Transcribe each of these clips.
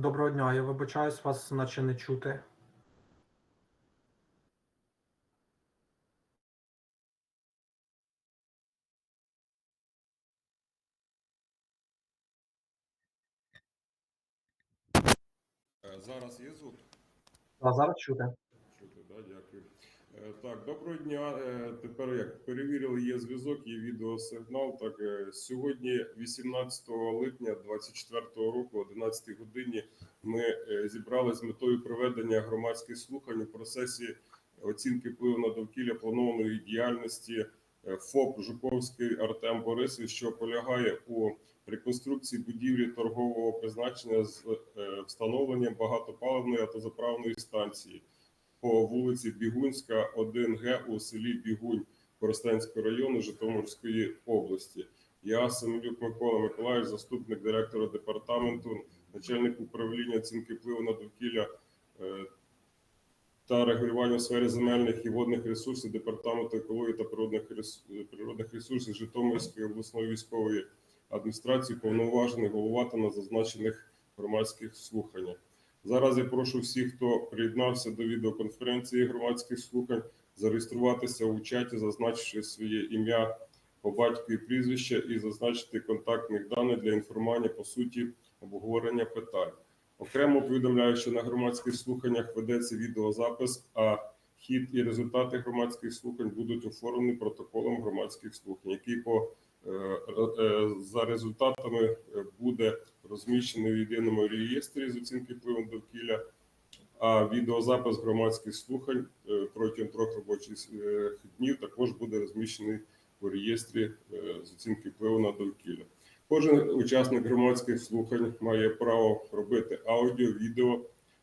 Доброго дня, я вибачаюсь, вас наче не чути. Е, Зараз є звук? А зараз чути. Так, доброго дня. Е, Тепер як перевірили, є зв'язок, є відеосигнал. Так, е, сьогодні, 18 липня 2024 року, о 11 годині, ми е, зібрали з метою проведення громадських слухань у процесі оцінки впливу на довкілля планованої діяльності е, ФОП Жуковський Артем Борисович, що полягає у реконструкції будівлі торгового призначення з е, встановленням багатопаливної автозаправної станції по вулиці Бігунська, 1Г у селі Бігунь Коростенського району Житомирської області. Я Семенюк Микола Миколаївич, заступник директора департаменту, начальник управління оцінки впливу на довкілля е, та регулювання в сфері земельних і водних ресурсів департаменту екології та природних рес- ресурсів Житомирської обласної військової адміністрації повноважений голова на зазначених громадських слуханнях. Зараз я прошу всіх, хто приєднався до відеоконференції громадських слухань, зареєструватися у чаті, зазначивши своє ім'я по батькові прізвище і зазначити контактних даних для інформування по суті обговорення питань. Окремо повідомляю, що на громадських слуханнях ведеться відеозапис, а хід і результати громадських слухань будуть оформлені протоколом громадських слухань, який по за результатами е, буде розміщений в єдиному реєстрі з оцінки впливу довкілля. А відеозапис громадських слухань е, протягом трьох робочих е, днів також буде розміщений у реєстрі е, з оцінки впливу на довкілля. Кожен учасник громадських слухань має право робити аудіо, відео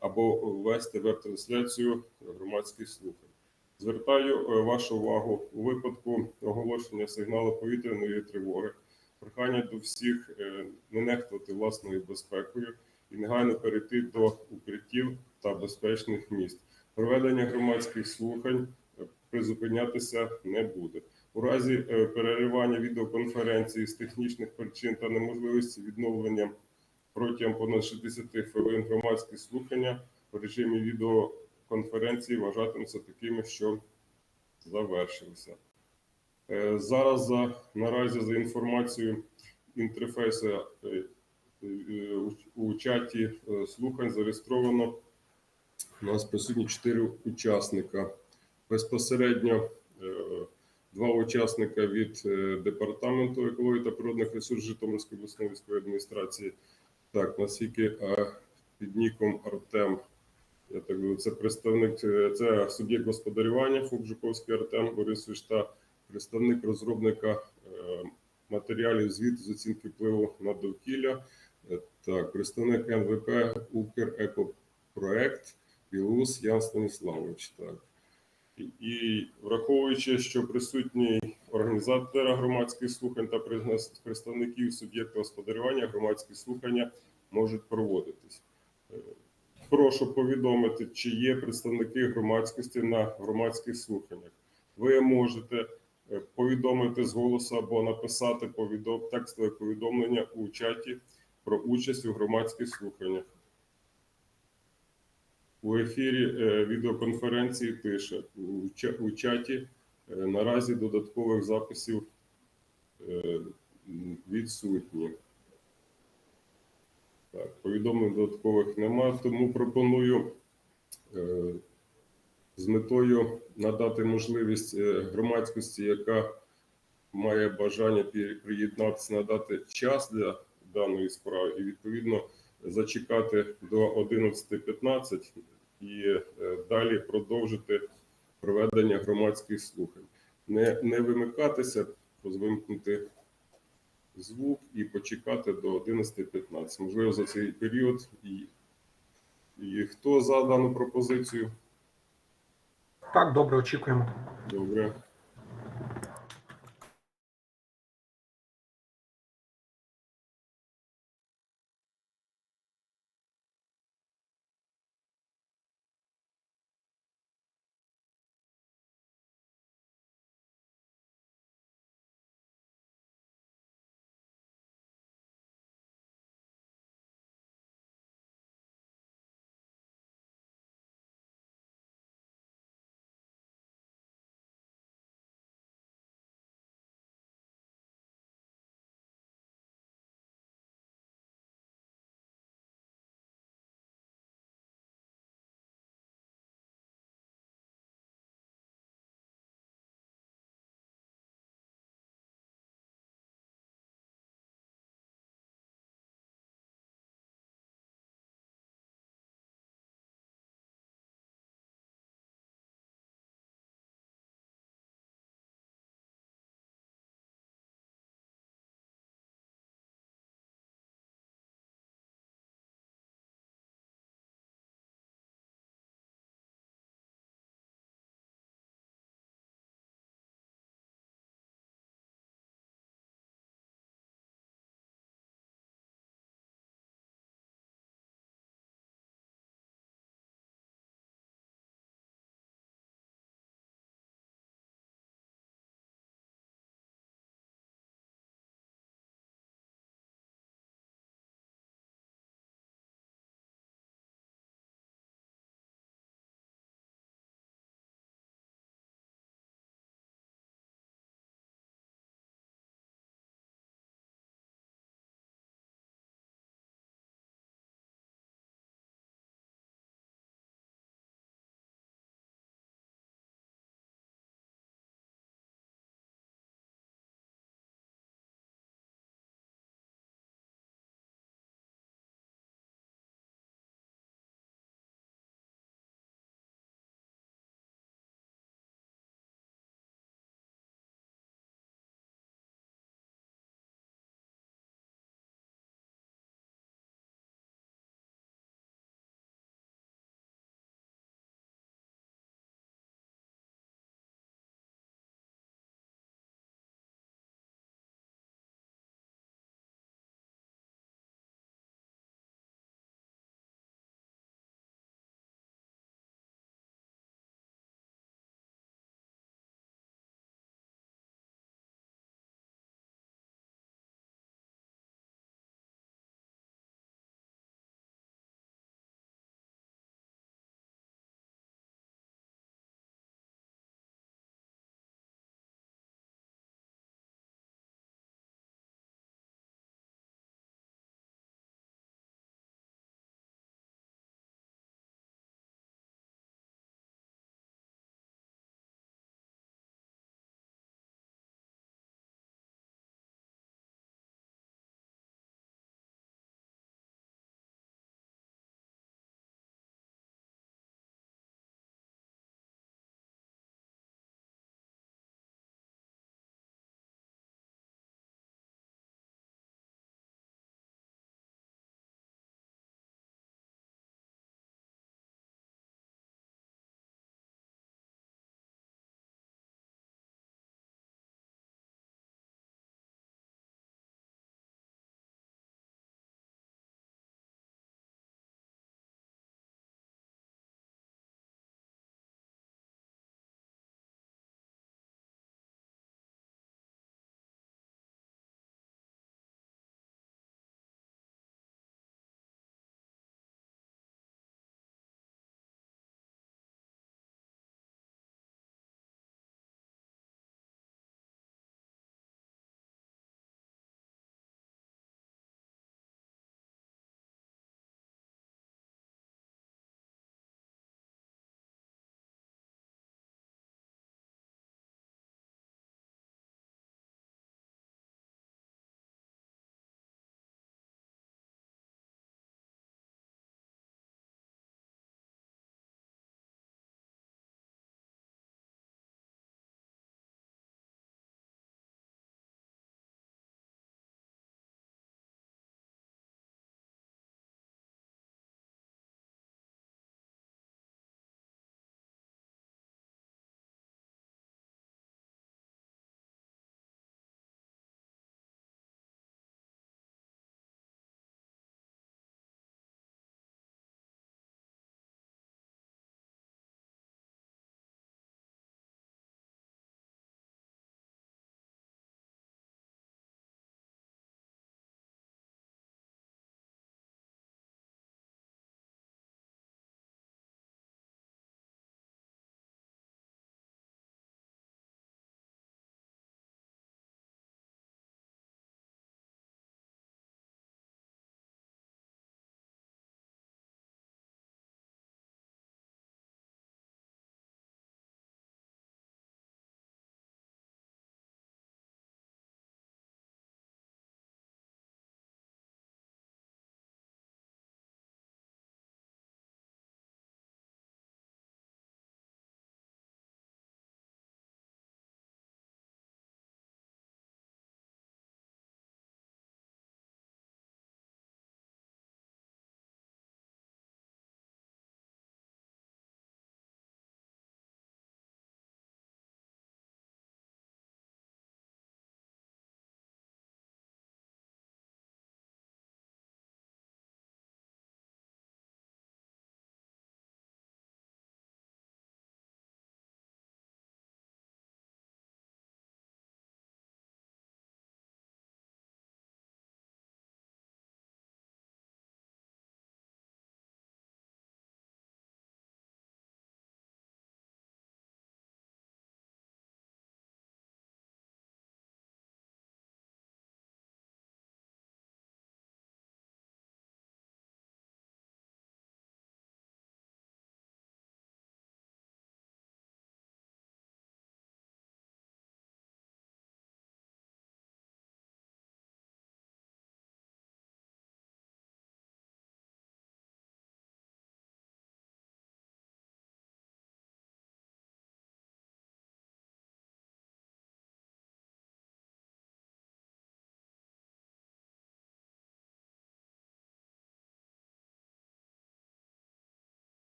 або ввести веб-трансляцію громадських слухань. Звертаю е, вашу увагу у випадку оголошення сигналу повітряної тривоги. Прохання до всіх е, не нехтувати власною безпекою і негайно перейти до укриттів та безпечних місць. Проведення громадських слухань е, призупинятися не буде. У разі переривання відеоконференції з технічних причин та неможливості відновлення протягом понад 60 хвилин громадські слухання в режимі відеоконференції вважатимуться такими, що завершилися. Е, Зараз за наразі за інформацією інтерфейсу е, у- чаті е, слухань зареєстровано у нас присутні чотири учасника. Безпосередньо два учасника від департаменту екології та природних ресурсів Житомирської обласної військової адміністрації. Так, наскільки під ніком Артем. Я так думаю, це представник, е, це суб'єкт господарювання ФОП Жуковський Артем Борисович та представник розробника е, матеріалів звіту з оцінки впливу на довкілля. Е, Так, представник НВП Укрекопроект Білус Ян Станіславович. Так. І, враховуючи, що присутній організатора громадських слухань та представників суб'єкта господарювання громадські слухання можуть проводитись. Прошу повідомити, чи є представники громадськості на громадських слуханнях. Ви можете е, повідомити з голосу або написати повідом... текстове повідомлення у чаті про участь у громадських слуханнях. У ефірі е, відеоконференції пише у, чаті е, наразі додаткових записів відсутні. Так, повідомлень додаткових нема, тому пропоную е, з метою надати можливість е, громадськості, яка має бажання приєднатися, надати час для даної справи і відповідно зачекати до 11.15 і е, далі продовжити проведення громадських слухань. Не, не вимикатися, розвимкнути звук і почекати до 11.15. Можливо, за цей період і, і хто за дану пропозицію? Так, добре, очікуємо. Добре.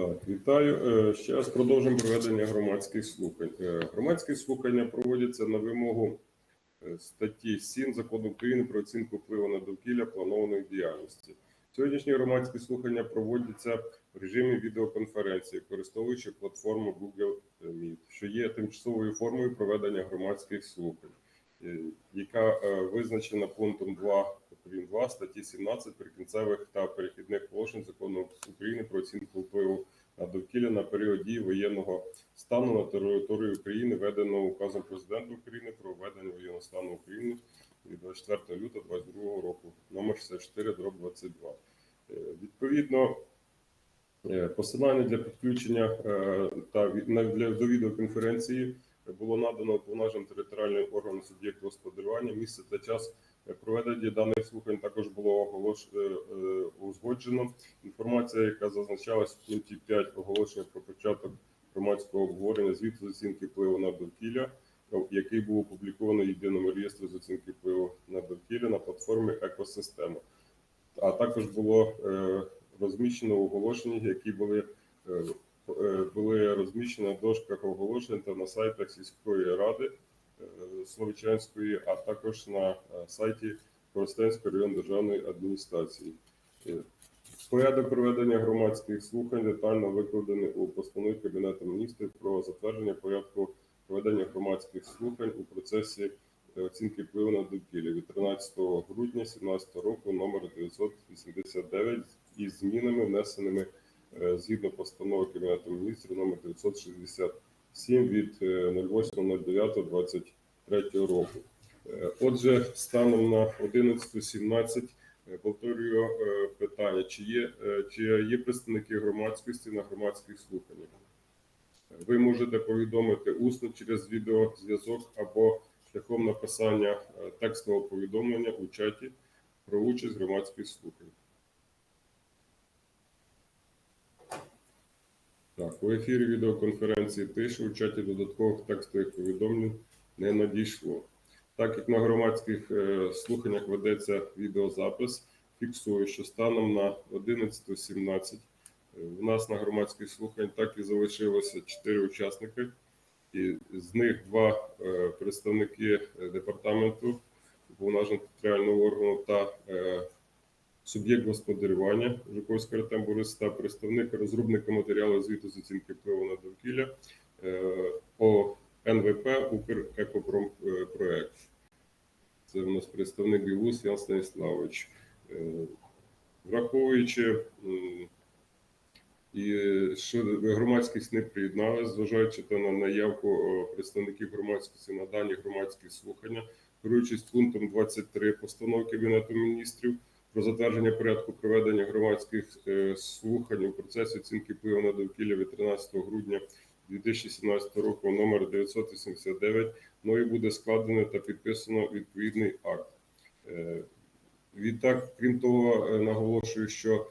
Так, вітаю. Е, Ще раз продовжимо проведення громадських слухань. Е, Громадські слухання проводяться на вимогу е, статті 7 Закону України про оцінку впливу на довкілля планованої діяльності. Сьогоднішні громадські слухання проводяться в режимі відеоконференції, використовуючи платформу Google Meet, що є тимчасовою формою проведення громадських слухань, яка е, визначена пунктом 2 прим. 2 статті 17 прикінцевих та перехідних положень закону України про оцінку впливу на довкілля на період дії воєнного стану на території України, введеного указом президента України про введення воєнного стану України від 24 лютого 2022 року, номер 64 дроб 22. Е, Відповідно, е, посилання для підключення е, та для до відеоконференції було надано повноваженим територіальним органам суб'єкту господарювання місце та час Проведення даних слухань також було оголош... е, е, узгоджено. Інформація, яка зазначалась в пункті 5 оголошення про початок громадського обговорення звіту з оцінки впливу на довкілля, який був опублікований в єдиному реєстрі з оцінки впливу на довкілля на платформі Екосистема. А також було е, розміщено оголошення, які були, були розміщені на дошках оголошень та на сайтах сільської ради. Е, Словичанської, а також на е, сайті Коростенської районної державної адміністрації. Е, Порядок проведення громадських слухань детально викладений у постанові Кабінету міністрів про затвердження порядку проведення громадських слухань у процесі е, оцінки впливу на довкілля від 13 грудня 2017 року номер 989 із змінами, внесеними е, згідно постанови Кабінету міністрів номер 960 7 від е, 08.09.23 року. Е, Отже, станом на 11.17 е, повторюю е, питання: чи є, е, чи є представники громадськості на громадських слуханнях? Ви можете повідомити усно через відеозв'язок або шляхом написання е, текстового повідомлення у чаті про участь громадських слухань. Так, у ефірі відеоконференції тиші у чаті додаткових текстових повідомлень не надійшло. Так як на громадських е, слуханнях ведеться відеозапис, фіксую, що станом на 11.17 е, у нас на громадських слухань так і залишилося 4 учасники, і з них два е, представники департаменту уповноваженого територіального органу та суб'єкт господарювання Жуковський Артем Борис та представник розробника матеріалу звіту з оцінки впливу на довкілля е, по НВП Укрекопроект. Це у нас представник ГІВУС Ян Станіславович. Е, Враховуючи і що громадськість не приєдналась, зважаючи на наявку представників громадськості на дані громадські слухання, керуючись пунктом 23 постанови Кабінету міністрів про затвердження порядку проведення громадських е, слухань у процесі оцінки впливу на довкілля від 13 грудня 2017 року номер 989 мною буде складено та підписано відповідний акт. Е, Відтак, крім того, е, наголошую, що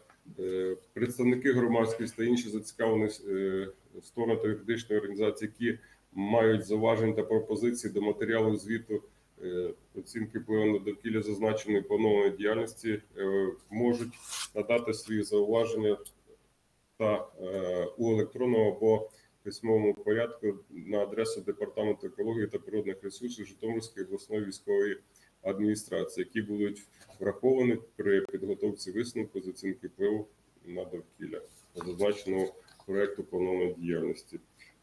представники громадськості та інші зацікавлені сторони та юридичної організації, які мають зауваження та пропозиції до матеріалу звіту оцінки впливу на довкілля зазначеної планованої діяльності, е, можуть надати свої зауваження та е, у електронному або письмовому порядку на адресу департаменту екології та природних ресурсів Житомирської обласної військової адміністрації, які будуть враховані при підготовці висновку з оцінки впливу на довкілля зазначеного проекту планованої діяльності.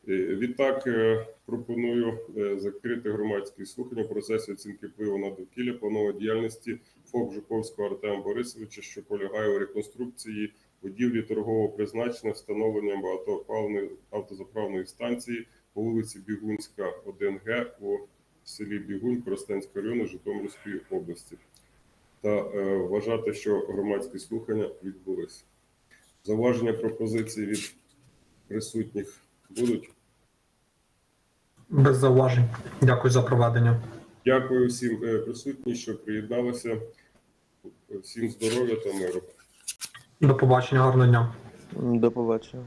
Е, Відтак е, пропоную е, закрити громадські слухання в процесі оцінки впливу на довкілля планової діяльності ФОП Жуковського Артема Борисовича, що полягає у реконструкції будівлі торгового призначення, встановленням багатопальної автозаправної станції по вулиці Бігунська, 1Г у селі Бігунь Коростенського району Житомирської області та е, вважати, що громадські слухання відбулися. Зауваження пропозиції від присутніх будуть. Без зауважень. Дякую за проведення. Дякую всім е, присутнім, що приєдналися. Всім здоров'я та миру. До побачення, гарного дня. До побачення.